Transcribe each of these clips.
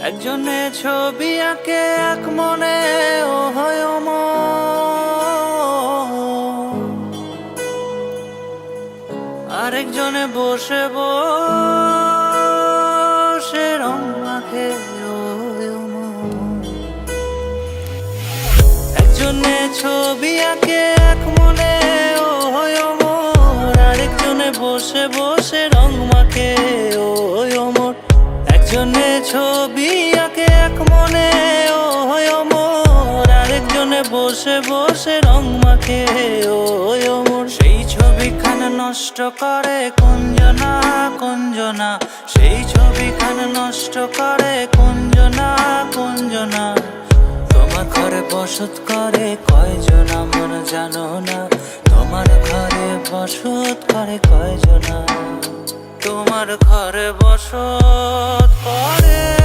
একজনে ছবি আঁকে, এক মনে, ও হয়। আরেকজনে বসে বসে রং অমর। একজনে ছবি আঁকে, এক মনে, ও হয় আরেকজনে বসে বসে রং মাখে, ও আরেকজনে বসে বসে রং মাখে ও সেই ছবিখানা নষ্ট করে কুঞ্জনা কুঞ্জনা। সেই ছবিখানা নষ্ট করে কুঞ্জনা কুঞ্জনা। তোমার ঘরে বসত করে কয়জন আমার জানো না। তোমার ঘরে বসত করে কয়জনা? তোমার ঘরে বসত করে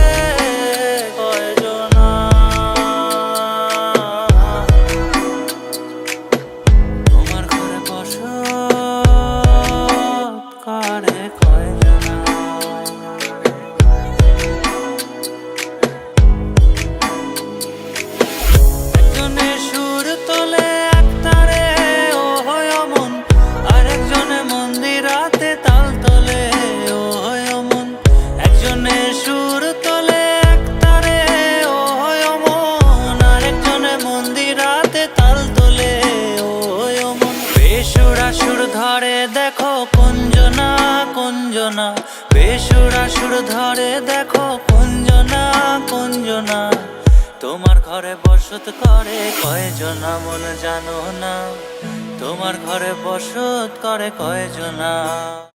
ধরে দেখো কুঞ্জনা কুঞ্জনা। বেসুরাসুর ধরে দেখো কুঞ্জনা কুঞ্জনা। তোমার ঘরে বসত করে কয়জনা মন জানো না? তোমার ঘরে বসত করে কয়জনা?